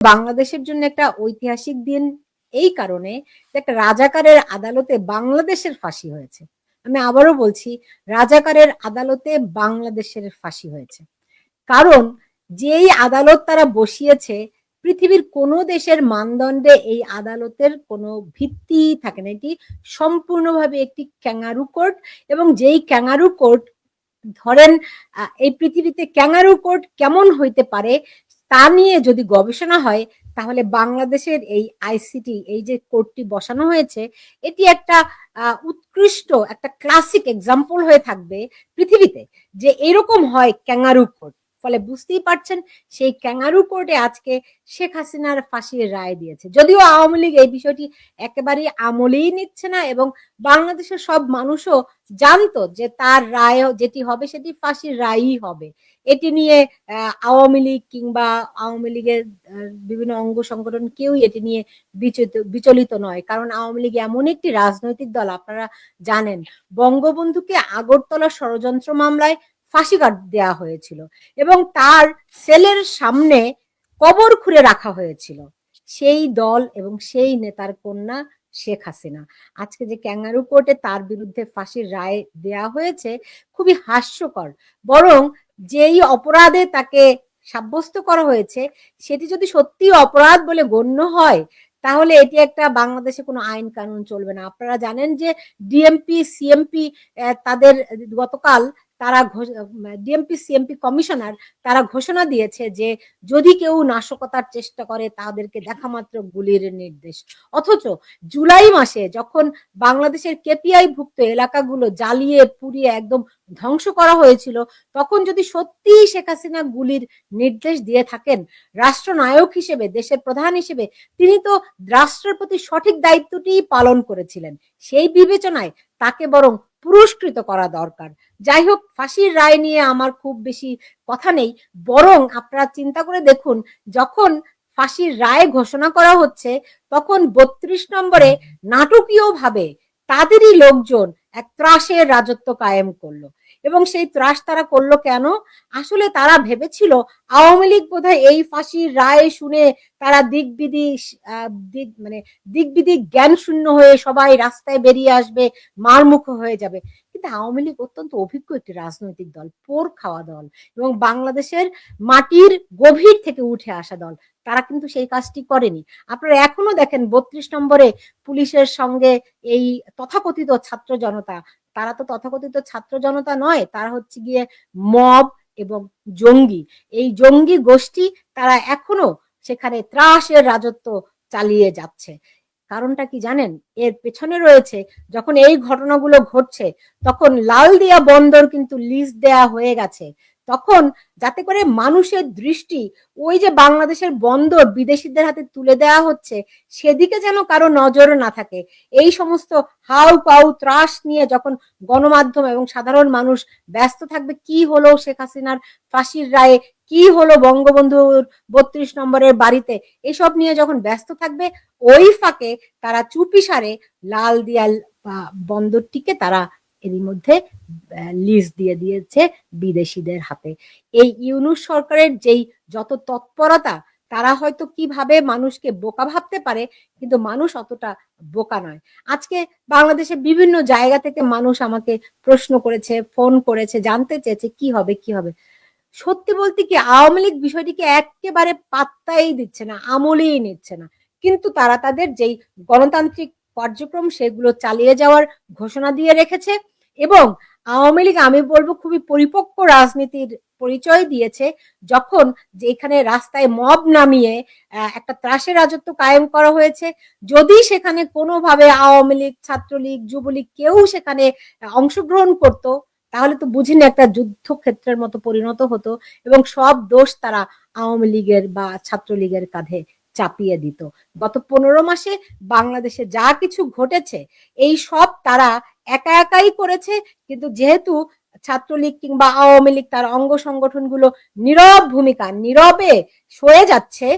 বাংলাদেশের জন্য একটা ঐতিহাসিক দিন এই কারণে একটা রাজাকারের আদালতে বাংলাদেশের ফাঁসি হয়েছে। আমি আবারও বলছি, রাজাকারের আদালতে বাংলাদেশের ফাঁসি হয়েছে। কারণ যেই আদালত তারা বসিয়েছে, পৃথিবীর কোনো দেশের মানদণ্ডে এই আদালতের কোনো ভিত্তি থাকে না। এটি সম্পূর্ণভাবে একটি ক্যাঙ্গারু কোর্ট এবং যেই ক্যাঙ্গারু কোর্ট, ধরেন এই পৃথিবীতে ক্যাঙ্গারু কোর্ট কেমন হইতে পারে তা নিয়ে যদি গবেষণা হয়, তাহলে বাংলাদেশের এই আইসিটি এই যে কোর্টটি বসানো হয়েছে, এটি একটা উৎকৃষ্ট, একটা ক্লাসিক এক্সাম্পল হয়ে থাকবে পৃথিবীতে, যে এরকম হয় ক্যাঙ্গারু কোর্ট ফলে বুঝতেই পারছেন সেই ক্যাঙ্গারু কোর্টে আজকে শেখ হাসিনার ফাঁসির রায় দিয়েছে। যদিও আওয়ামী লীগ এই বিষয়টি একেবারেই আমলেই নিচ্ছে না এবং বাংলাদেশের সব মানুষও জানতো যে তার রায় যেটি হবে সেটি ফাঁসির রায়ই হবে। এটি নিয়ে আওয়ামী লীগ কিংবা আওয়ামী লীগের বিভিন্ন অঙ্গ সংগঠন কেউই এটি নিয়ে বিচলিত নয়। কারণ আওয়ামী লীগ এমন একটি রাজনৈতিক দল, আপনারা জানেন। বঙ্গবন্ধুকে আগরতলা ষড়যন্ত্র মামলায় ফাঁসি কাট দেওয়া হয়েছিল এবং তার সেলের সামনে কবর খুঁড়ে রাখা হয়েছিল। সেই দল এবং সেই নেতার কন্যা শেখ হাসিনা। আজকে যে ক্যাঙ্গারু কোর্টে তার বিরুদ্ধে ফাঁসির রায় দেয়া হয়েছে খুবই হাস্যকর। বরং যেই অপরাধে তাকে সাব্যস্ত করা হয়েছে, সেটি যদি সত্যি অপরাধ বলে গণ্য হয়, তাহলে এটি একটা বাংলাদেশে কোনো আইন কানুন চলবে না। আপনারা জানেন যে ডিএমপি, সিএমপি তাদের গতকাল তারা ডিএমপি সিএমপি কমিশনার তারা ঘোষণা দিয়েছে যে যদি কেউ নাশকতার চেষ্টা করে তাদেরকে দেখা মাত্র গুলির নির্দেশ। অথচ জুলাই মাসে যখন বাংলাদেশের কেপিআই ভুক্ত এলাকাগুলো জ্বালিয়ে পুড়িয়ে একদম ধ্বংস করা হয়েছিল, তখন যদি সত্যিই শেখ হাসিনা গুলির নির্দেশ দিয়ে থাকেন, রাষ্ট্রনায়ক হিসেবে, দেশের প্রধান হিসেবে, তিনি তো রাষ্ট্রের প্রতি সঠিক দায়িত্বটি পালন করেছিলেন। সেই বিবেচনায় তাকে বরং পুরস্কৃত করা দরকার। যাই হোক ফাঁসির রায় নিয়ে আমার খুব বেশি কথা নেই। বরং আপনারা চিন্তা করে দেখুন, যখন ফাঁসির রায় ঘোষণা করা হচ্ছে, তখন বত্রিশ নম্বরে নাটকীয় ভাবে তাদেরই লোকজন এক ত্রাসের রাজত্ব কায়েম করল। এবং সেই ত্রাস তারা করল কেন? আসলে তারা ভেবেছিল আওয়ামী লীগ বোধহয় এই ফাঁসির রায় শুনে তারা দিকবিদি আহ, দিক মানে দিকবিদি জ্ঞান শূন্য হয়ে সবাই রাস্তায় বেরিয়ে আসবে মারমুখ হয়ে যাবে। কিন্তু আওয়ামী লীগ অত্যন্ত অভিজ্ঞ একটি রাজনৈতিক দল পোর খাওয়া দল এবং বাংলাদেশের মাটির গভীর থেকে উঠে আসা দল। তারা কিন্তু সেই কাজটি করেনি। আপনারা এখনও দেখেন বত্রিশ নম্বরে পুলিশের সঙ্গে এই তথাকথিত ছাত্র জনতা তারা তো তথাকথিত ছাত্র জনতা নয়, তারা হচ্ছে গিয়ে মব এবং জঙ্গি। এই জঙ্গি গোষ্ঠী তারা এখনও সেখানে ত্রাসের রাজত্ব চালিয়ে যাচ্ছে। কারণটা কি জানেন? এর পেছনে রয়েছে, যখন এই ঘটনাগুলো ঘটছে, তখন লাল লালদিয়া বন্দর কিন্তু লিস্ট দেয়া হয়ে গেছে। তখন যাতে করে মানুষের দৃষ্টি ওই যে বাংলাদেশের বন্দর বিদেশিদের হাতে তুলে দেওয়া হচ্ছে, সেদিকে যেন কারও নজর না থাকে। এই সমস্ত হাউ পাউ ত্রাস নিয়ে যখন গণমাধ্যম এবং সাধারণ মানুষ ব্যস্ত থাকবে, কি হলো শেখ হাসিনার ফাঁসির রায়ে, কি হলো বঙ্গবন্ধুর বত্রিশ নম্বরের বাড়িতে, এসব নিয়ে যখন ব্যস্ত থাকবে, ওই ফাঁকে তারা চুপি সারে লাল দিয়াল বন্দরটিকে তারা এরই মধ্যে লিজ দিয়ে দিয়েছে বিদেশিদের হাতে। এই ইউনুস সরকারের যেই যত তৎপরতা, তারা হয়তো কীভাবে মানুষকে বোকা ভাবতে পারে, কিন্তু মানুষ অতটা বোকা নয়। আজকে বাংলাদেশে বিভিন্ন জায়গা থেকে মানুষ আমাকে প্রশ্ন করেছে, ফোন করেছে, জানতে চেয়েছে কি হবে কি হবে। সত্যি বলতে কি, আওয়ামী লীগ বিষয়টিকে একেবারে পাত্তাই দিচ্ছে না, আমলেই নিচ্ছে না। কিন্তু তারা তাদের যেই গণতান্ত্রিক কার্যক্রম সেগুলো চালিয়ে যাওয়ার ঘোষণা দিয়ে রেখেছে এবং আওয়ামী লীগ, আমি বলব খুবই পরিপক্ক রাজনীতির পরিচয় দিয়েছে যখন যেখানে রাস্তায় মব নামিয়ে একটা ত্রাসের রাজত্ব কায়েম করা হয়েছে। যদি সেখানে কোনোভাবে আওয়ামী লীগ, ছাত্রলীগ, যুবলীগ কেউ সেখানে অংশগ্রহণ করত, তাহলে তো বুঝিনি একটা যুদ্ধক্ষেত্রের মতো পরিণত হতো এবং সব দোষ তারা আওয়ামী লীগের বা ছাত্রলীগের কাঁধে চাপিয়ে দিত। গত পনেরো মাসে বাংলাদেশে যা কিছু ঘটেছে, এই সব তারা একা একাই করেছে। কিন্তু যেহেতু ছাত্রলীগ কিংবা আওয়ামী লীগ তার অঙ্গ সংগঠনগুলো নীরব ভূমিকা, নীরবে সরে যাচ্ছে,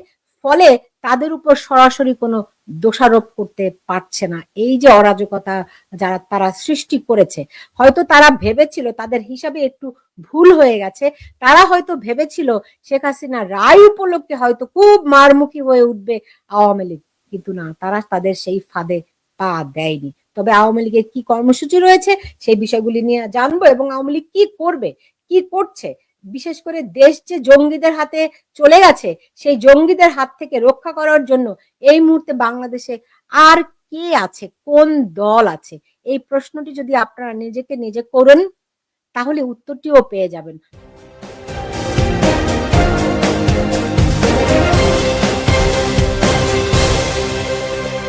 ফলে তাদের উপর সরাসরি কোনো দোষারোপ করতে পারছে না। এই যে অরাজকতা যারা তারা সৃষ্টি করেছে, হয়তো তারা ভেবেছিল তাদের হিসাবে একটু ভুল হয়ে গেছে। তারা হয়তো ভেবেছিল শেখ হাসিনা রায় উপলক্ষে হয়তো খুব মারমুখী হয়ে উঠবে আওয়ামী লীগ। কিন্তু না, তারা তাদের সেই ফাঁদে পা দেয়নি। তবে আওয়ামী লীগের কি কর্মসূচি রয়েছে সেই বিষয়গুলি নিয়ে জানব এবং আওয়ামী লীগ কি করবে, কি করছে? বিশেষ করে দেশ যে জঙ্গিদের হাতে চলে গেছে, সেই জঙ্গিদের হাত থেকে রক্ষা করার জন্য এই মুহূর্তে বাংলাদেশে আর কে আছে, কোন দল আছে? এই প্রশ্নটি যদি আপনারা নিজেকে নিজে করুন তাহলে উত্তরটিও পেয়ে যাবেন।